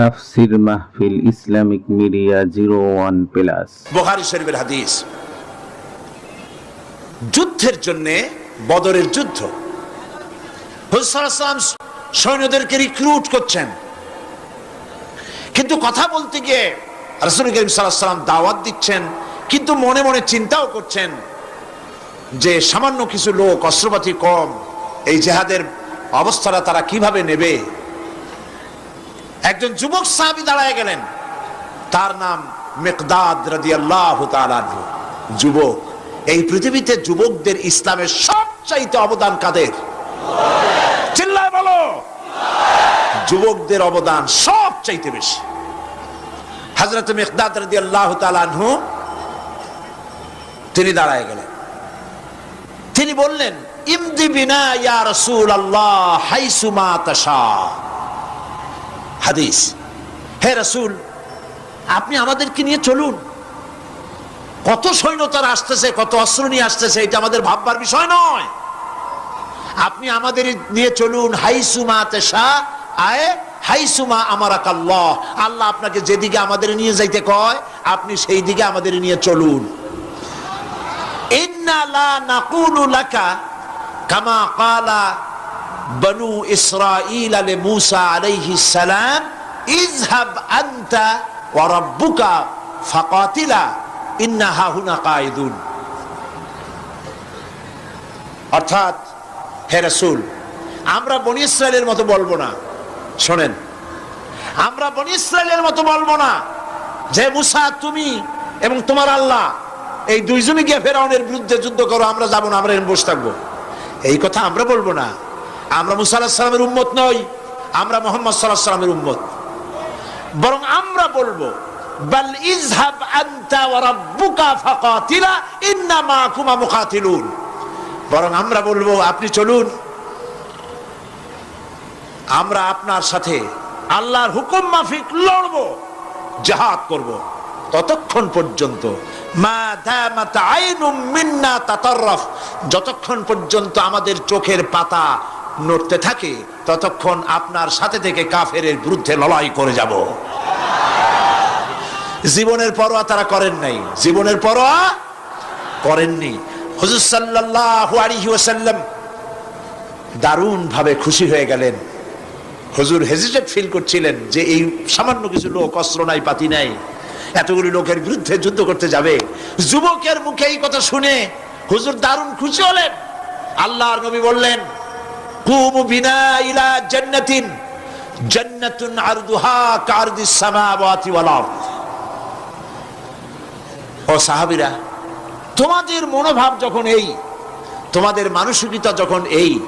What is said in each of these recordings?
তাফসির মাহফিল Islamic media zero one plus. বোখারি শরীফের হাদিস। যুদ্ধের জন্য বদরের যুদ্ধ। হুসালাম সৈন্যদেরকে রিক্রুট করছেন। কিন্তু কথা বলতে গিয়ে রসুল করিম দাওয়াত দিচ্ছেন, কিন্তু মনে মনে চিন্তাও করছেন যে সামান্য কিছু লোক, অস্ত্রপাতি কম, এই জেহাদের অবস্থাটা তারা কীভাবে নেবে? একজন যুবক সাহাবি দাঁড়ায় গেলেন। তার নাম মেকদাদ তাআলা আনহু। যুবক, এই পৃথিবীতে যুবকদের ইসলামের সবচাইতে অবদান কাদের? চিল্লায় বলো। যুবকদের অবদান সবচাইতে বেশি। হযরত মেকদাদ রাদিয়াল্লাহু তাআলা আনহু, তিনি দাঁড়ায় গেলেন। তিনি বললেন, ইমদি বিনা ইয়া রাসূলুল্লাহ হাইসুমা তাশা। হাদিস। হে রাসূল, আপনি আমাদেরকে নিয়ে চলুন। কত সৈন্য তারা আসতেছে, কত অস্ত্র নিয়ে আসতেছে, এটা আমাদের ভাববার বিষয় নয়। আপনি আমাদের নিয়ে চলুন। হাইসুমা তেসা আয় হাইসুমা আমার আল্লাহ আল্লাহ আপনাকে যেদিকে আমাদের নিয়ে যাইতে কয়, আপনি সেই দিকে আমাদের নিয়ে চলুন। ইন্না লা নাকুলু লাকা কামা ক্বালা বনু ইসরাঈল আলে মূসা আলাইহিস সালাম ইযহাব আনতা ওয়া রাব্বুকা ফাকাতিলা, ইন্না হাহুনা কায়দুন। অর্থাৎ, হে রাসূল, আমরা বনি ইসরায়েলের মতো বলব না। শোনেন, আমরা বনি ইসরায়েলের মতো বলব না যে মুসা, তুমি এবং তোমার আল্লাহ, এই দুইজনে গিয়ে ফেরাউনের বিরুদ্ধে যুদ্ধ করো, আমরা যাব না, আমরা এখানে বসে থাকব। এই কথা আমরা বলব না। আমরা মুসা আলাহ সালামের উম্মত নই, আমরা মোহাম্মদ সাল্লাহ উম্মত। বরং আমরা বলব, বাল ইজহাব আনতা ওয়া রাব্বুকা ফাকাতিলা, ইন্না মাকুমা মুকাতিলুন। বরং আমরা বলব, আপনি চলুন, আমরা আপনার সাথে আল্লাহর হুকুম মাফিক লড়বো, জাহাদ করব। ততক্ষণ পর্যন্ত যতক্ষণ পর্যন্ত আমাদের চোখের পাতা নড়তে থাকে, ততক্ষণ আপনার সাথে থেকে কাফেরের বিরুদ্ধে লড়াই করে যাব। জীবনের পরোয়া তারা করেন নাই। জীবনের পরোয়া করেননি। হুজুর আলাইহি দারুণ ভাবে খুশি হয়ে গেলেন। হুজুর হেজিটেট ফিল করছিলেন যে এই সামান্য কিছু লোক, অস্ত্র নাই, পাতি নাই, এতগুলি লোকের বিরুদ্ধে যুদ্ধ করতে যাবে। যুবকের মুখে এই কথা শুনে হুজুর দারুণ খুশি হলেন। আল্লাহর নবী বললেন কুমু তোমাদের মনোভাব যখন এই, তোমাদের মানসিকতা যখন এই,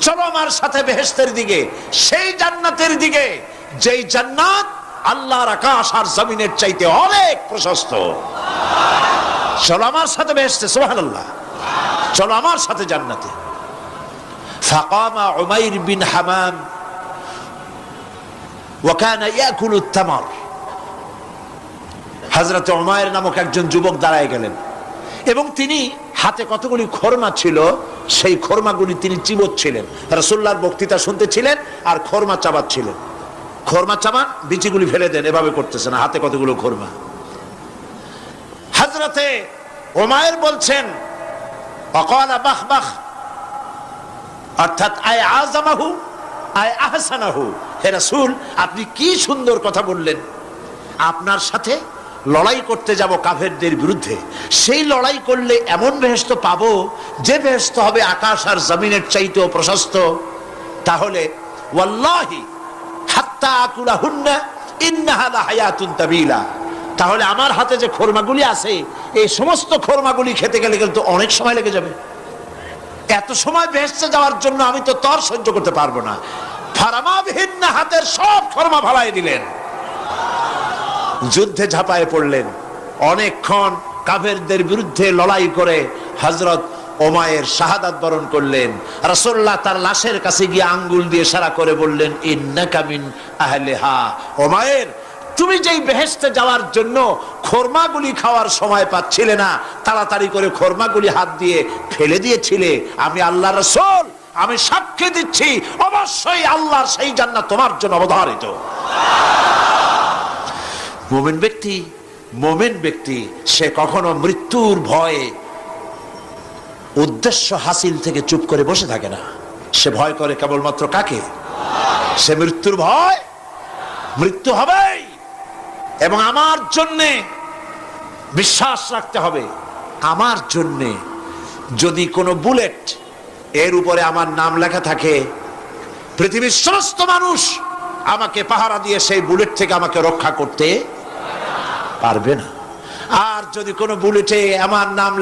চলো আমার সাথে বেহেস্তের দিকে, সেই জান্নাতের দিকে, যেই জান্নাত আল্লাহর আকাশ আর জমিনের চাইতে অনেক প্রশস্ত। চলো আমার সাথে বেহেস্তে সুবহানাল্লাহ। চলো আমার সাথে জান্নাতে। ফাকামা উমাইর বিন হামাম ওয়াকানা ইয়াকুলু তামার হযরত উমাইর নামক একজন যুবক দাঁড়ায় গেলেন এবং তিনি হাতে কতগুলি খরমা ছিল, সেই খরমাগুলি তিনি চিবোচ্ছিলেন। রাসূলুল্লাহর বক্তৃতা শুনতেছিলেন আর খরমা চাবাচ্ছিলেন। খরমা চাবান বিচিগুলি ফেলে দেন, এভাবে করতেছেন, হাতে কতগুলো খরমা। হাজরাতে ওমায়ের বলছেন, অকালা বাহ বাহ অর্থাৎ আয় আজামাহু, আয় আহসানাহু। হে আপনি কি সুন্দর কথা বললেন। আপনার সাথে লড়াই করতে যাব কাফেরদের বিরুদ্ধে। সেই লড়াই করলে এমন বেহেস্ত পাবো যে বেহেস্ত হবে আকাশ আর জমিনের চাইতেও প্রশস্ত। তাহলে, ওয়াল্লাহি, হাত্তা আকুলা হুন্না লাহায়াতুন তাবিলা। তাহলে আমার হাতে যে খোরমাগুলি আছে, এই সমস্ত খোরমাগুলি খেতে গেলে কিন্তু অনেক সময় লেগে যাবে। এত সময় বেহেস্তে যাওয়ার জন্য আমি তো তর সহ্য করতে পারব না। ফারামাবিহীন হাতের সব খরমা ভালাই দিলেন। যুদ্ধে ঝাঁপায় পড়লেন। অনেকক্ষণ কাফেরদের বিরুদ্ধে লড়াই করে হজরত ওমায়ের শাহাদাত বরণ করলেন। রাসূলুল্লাহ তার লাশের কাছে গিয়ে আঙ্গুল দিয়ে সারা করে বললেন, ইন্নাকা মিন আহলিহা। ওমায়ের তুমি যেই বেহেস্তে যাওয়ার জন্য খোরমাগুলি খাওয়ার সময় পাচ্ছিলে না, তাড়াতাড়ি করে খোরমাগুলি হাত দিয়ে ফেলে দিয়েছিলে। আমি আল্লাহ রসুল, আমি সাক্ষী দিচ্ছি, অবশ্যই আল্লাহর সেই জান্নাত তোমার জন্য অবধারিত। মোমেন ব্যক্তি মোমেন ব্যক্তি, সে কখনো মৃত্যুর ভয়ে উদ্দেশ্য হাসিল থেকে চুপ করে বসে থাকে না। সে ভয় করে কেবলমাত্র কাকে? সে মৃত্যুর ভয়? মৃত্যু হবেই। এবং আমার জন্যে বিশ্বাস রাখতে হবে। আমার জন্যে যদি কোনো বুলেট এর উপরে আমার নাম লেখা থাকে, পৃথিবীর সমস্ত মানুষ আমাকে পাহারা দিয়ে সেই বুলেট থেকে আমাকে রক্ষা করতে পারবে না। আর যদি কোনো বুলেটে আমার নাম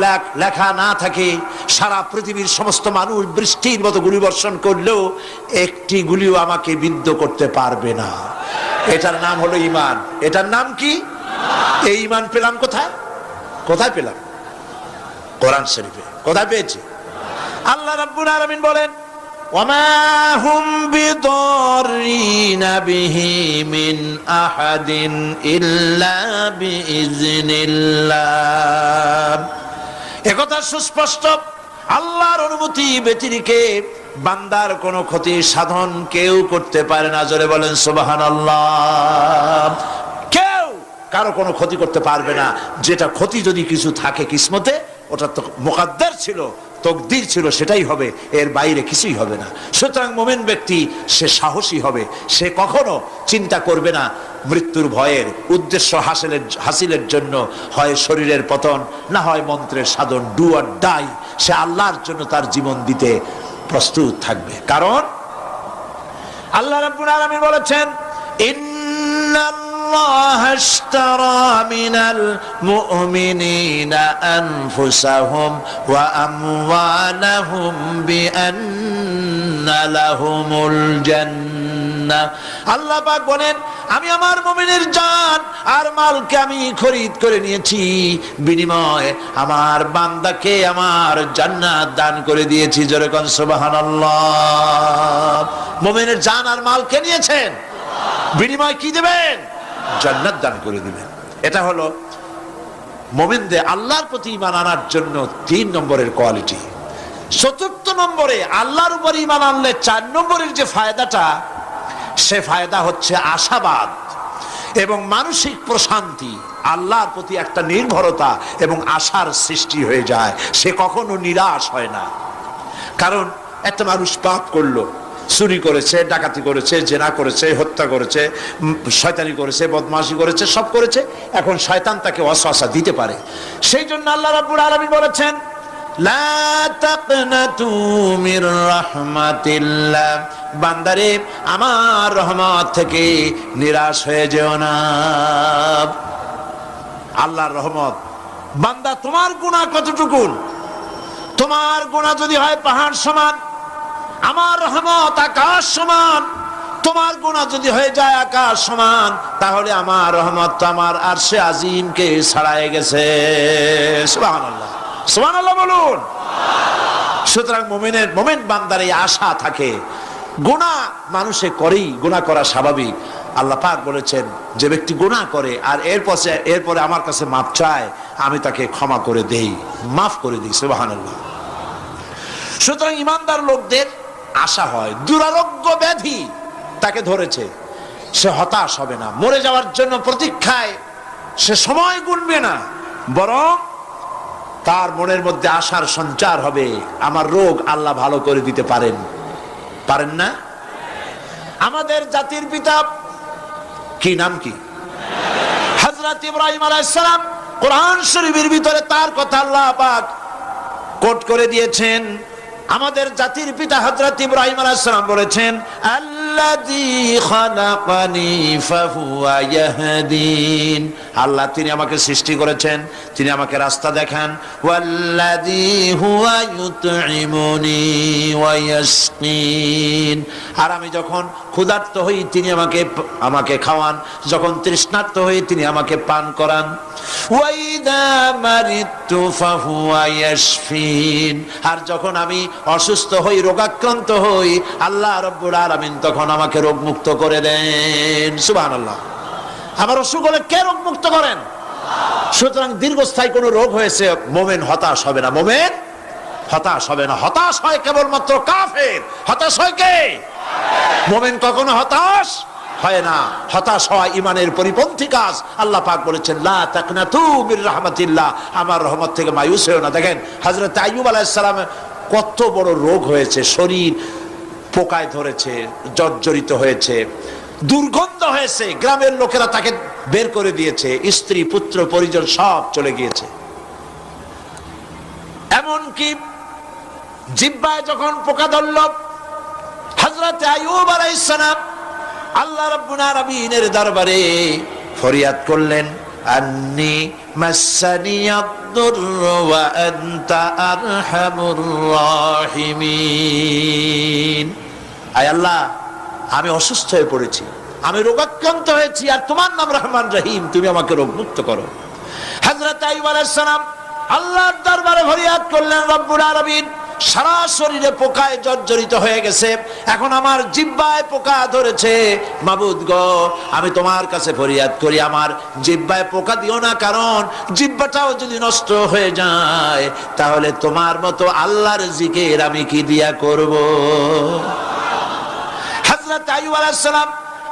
লেখা না থাকে, সারা পৃথিবীর সমস্ত মানুষ বৃষ্টির মতো গুলি বর্ষণ করলেও একটি গুলিও আমাকে বিদ্ধ করতে পারবে না। এটার নাম হলো ইমান এটার নাম কি? এই ইমান পেলাম কোথায়? কোথায় পেলাম? কোরআন শরীফে। কোথায় পেয়েছি? আল্লাহ রাব্বুল আলামিন বলেন হুম বিদরিনা বিহি মিন আহাদিন ইল্লা বিইজনিল্লাহ একথা সুস্পষ্ট। আল্লাহর অনুমতি ব্যতিরিকে বান্দার কোনো ক্ষতি সাধন কেউ করতে পারে না। জোরে বলেন, সুবহানাল্লাহ। কেউ কারও কোনো ক্ষতি করতে পারবে না। যেটা ক্ষতি যদি কিছু থাকে কিসমতে, ওটা তো মোকাদ্দার ছিল, তকদির ছিল, সেটাই হবে। এর বাইরে কিছুই হবে না। সুতরাং মোমেন ব্যক্তি, সে সাহসী হবে। সে কখনো চিন্তা করবে না মৃত্যুর ভয়ের উদ্দেশ্য হাসিলের হাসিলের জন্য। হয় শরীরের পতন, না হয় মন্ত্রের সাধন। ডু আর ডাই সে আল্লাহর জন্য তার জীবন দিতে প্রস্তুত থাকবে। কারণ আল্লাহ রাব্বুল আলামিন বলেছেন, ইন্নাল্লাহ মিনাল মুমিনিনা আনফুসাহুম ওয়া আমওয়ালাহুম বিআন্না লাহুমুল জান্নাহ। আল্লাহ পাক বলেন আমি আমার মুমিনের জান আর মালকে আমি খরিদ করে নিয়েছি। বিনিময়ে আমার বান্দাকে আমার জান্নাত দান করে দিয়েছি। জোরে কোন, সুবহানাল্লাহ। মুমিনের জান আর মালকে নিয়েছেন? বিনিময় কি দেবেন? জান্নাত দান করে দিবেন। এটা হলো মোমেনদের আল্লাহর প্রতি ইমান আনার জন্য তিন নম্বরের কোয়ালিটি। চতুর্থ নম্বরে আল্লাহর উপর ইমান আনলে চার নম্বরের যে ফায়দাটা সে ফায়দা হচ্ছে আশাবাদ এবং মানসিক প্রশান্তি, আল্লাহর প্রতি একটা নির্ভরতা এবং আশার সৃষ্টি হয়ে যায়। সে কখনো নিরাশ হয় না। কারণ একটা মানুষ পাপ করল, চুরি করেছে, ডাকাতি করেছে, জেনা করেছে, হত্যা করেছে শয়তানি করেছে, বদমাশি করেছে, সব করেছে। এখন শয়তান তাকে অশ্বাসা দিতে পারে। সেই জন্য আল্লাহ রাব্বুল আলামিন বলেছেন বান্দারে, আমার রহমত থেকে নিরাশ হয়ে যেও না। আল্লাহর রহমত। বান্দা, তোমার গুণা কতটুকু তোমার গুণা যদি হয় পাহাড় সমান, আমার রহমত আকাশ সমান, তোমার গুণা যদি হয়ে যায় আকাশ সমান, তাহলে আমার রহমত আমার আর সে আজিমকে ছাড়াই গেছে। সুবহানাল্লাহ। সুতরাং মোমেনের, মোমেন বান্দার এই আশা থাকে। গুণা মানুষে করেই গুণা করা স্বাভাবিক। আল্লাহ পাক বলেছেন, যে ব্যক্তি গুণা করে, আর এরপরে এরপরে আমার কাছে মাপ চায়, আমি তাকে ক্ষমা করে দেই, মাফ করে দিই, সুবহানাল্লাহ। সুতরাং ইমানদার লোকদের আশা হয়, দুরারোগ্য ব্যাধি তাকে ধরেছে। সে হতাশ হবে না, মরে যাওয়ার জন্য প্রতীক্ষায় সে সময় গুনবে না, বরং তার মনের মধ্যে আশার সঞ্চার হবে। আমার রোগ আল্লাহ ভালো করে দিতে পারেন। পারেন না? আমাদের জাতির পিতা কি নাম কি? হজরত ইব্রাহিম আলাইসালাম কোরআন শরীফের ভিতরে তার কথা আল্লাহ পাক কোট করে দিয়েছেন। আমাদের জাতির পিতা হজরত ইব্রাহিম আলাইসালাম বলেছেন ইয়াহদিন আল্লাহ তিনি আমাকে সৃষ্টি করেছেন তিনি আমাকে রাস্তা দেখান। আর আমি যখন ক্ষুধার্ত হই তিনি আমাকে আমাকে খাওয়ান। যখন তৃষ্ণার্ত হই তিনি আমাকে পান করান। আর যখন আমি অসুস্থ হই, রোগাক্রান্ত হই, আল্লাহ রব্বুল আলামিন তখন আমাকে রোগ মুক্ত করে দেন। সুবহানাল্লাহ। আমার অসুখ হলে কে রোগ মুক্ত করেন? সুতরাং দীর্ঘস্থায়ী কোনো রোগ হয়েছে, মোমেন হতাশ হবে না। মোমেন হতাশ হবে না। হতাশ হয় কেবলমাত্র কাফের। হতাশ হয় কে? মোমেন কখনো হতাশ? হয় না। হতাশ ইমানের পরিপন্থী কাজ। আল্লাহ পাক বলেছেন, লা তাকনাতু মির রাহমাতিল্লাহ। আমার রহমত থেকে মায়ুস হয়েও না। দেখেন আইয়ুব সালাম কত বড় রোগ হয়েছে। শরীর পোকায় ধরেছে, জর্জরিত হয়েছে, দুর্গন্ধ হয়েছে। গ্রামের লোকেরা তাকে বের করে দিয়েছে। স্ত্রী, পুত্র, পরিজন সব চলে গিয়েছে। এমনকি জিব্বায় যখন পোকা ধরল হজরত আলাইহিস আল্লাহ দরবারে ফরিয়াদ করলেন আয় আল্লাহ, আমি অসুস্থ হয়ে পড়েছি, আমি রোগাক্রান্ত হয়েছি, আর তোমার নাম রহমান রহিম, তুমি আমাকে রোগমুক্ত করো। হযরত আইয়ুব আলাইহিস সালাম আল্লাহর দরবারে ফরিয়াদ করলেন, রব্বুল আলামিন সারা শরীরে পোকায় জর্জরিত হয়ে গেছে। এখন আমার জিব্বায় পোকা ধরেছে। মাবুদ গো, আমি তোমার কাছে ফরিয়াদ করি, আমার জিব্বায় পোকা দিও না, কারণ জিব্বাটাও যদি নষ্ট হয়ে যায়, তাহলে তোমার মতো আল্লাহর জিকির আমি কি দিয়া করব? হযরত আইয়ুব আলাইহিস সালাম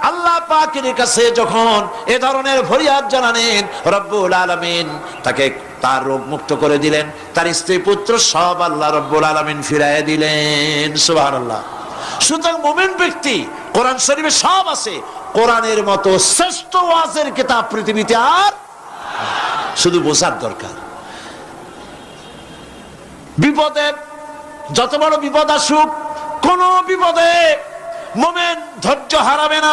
আল্লাহ পাকের কাছে যখন এ ধরনের ফরিয়াদ জানালেন, রব্বুল আলামিন তাকে তার রোগ মুক্ত করে দিলেন, তার স্ত্রী পুত্র সব আল্লাহ রব্বুল আলামিন ফিরাইয়া দিলেন, সুবহানাল্লাহ। সুতরাং মুমিন ব্যক্তি, কোরআন শরীফে সব আছে, কোরআনের মতো শ্রেষ্ঠ ওয়াজের কিতাব পৃথিবীতে আর শুধু বোঝার দরকার। বিপদে যত বড় বিপদ আসুক, কোন বিপদে মোমেন ধৈর্য হারাবে না।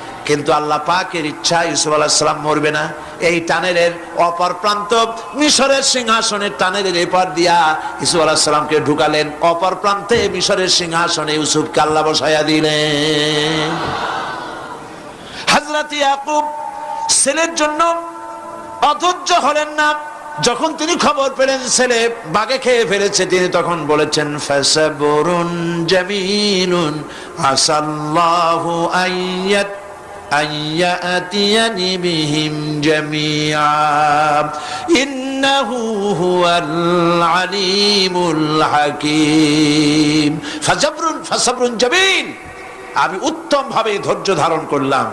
কিন্তু আল্লাহ পাকের ইচ্ছা ইউসুফ আলাহিসাম মরবে না। এই টানেলের অপর প্রান্ত মিশরের সিংহাসনের টানেলের এপার দিয়া ইউসুফ আলাহিসামকে ঢুকালেন। অপর প্রান্তে মিশরের সিংহাসনে ইউসুফকে আল্লাহ বসাইয়া দিলেন। হাজরাত ইয়াকুব ছেলের জন্য অধৈর্য হলেন না। যখন তিনি খবর পেলেন ছেলে বাগে খেয়ে ফেলেছে, তিনি তখন বলেছেন, ফাসাবুরুন জামিলুন আসাল্লাহু আইয়াত আইয়াতিয়ানি বিহিম জামিআ ইন্নাহু হুয়াল আলিমুল হাকীম ফাসাবরুন ফাসাবরুন জামিল আমি উত্তম ভাবে ধৈর্য ধারণ করলাম।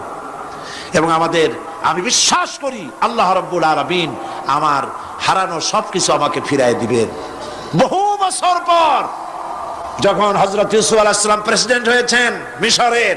এবং আমাদের আমি বিশ্বাস করি আল্লাহ রব্বুল আলমিন আমার হারানো সবকিছু আমাকে ফিরাই দিবেন। বহু বছর পর যখন হজরত ইউসুফ আলাহিসাম প্রেসিডেন্ট হয়েছেন মিশরের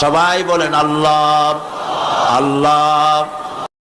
সবাই বলেন আল্লাহ আল্লাহ।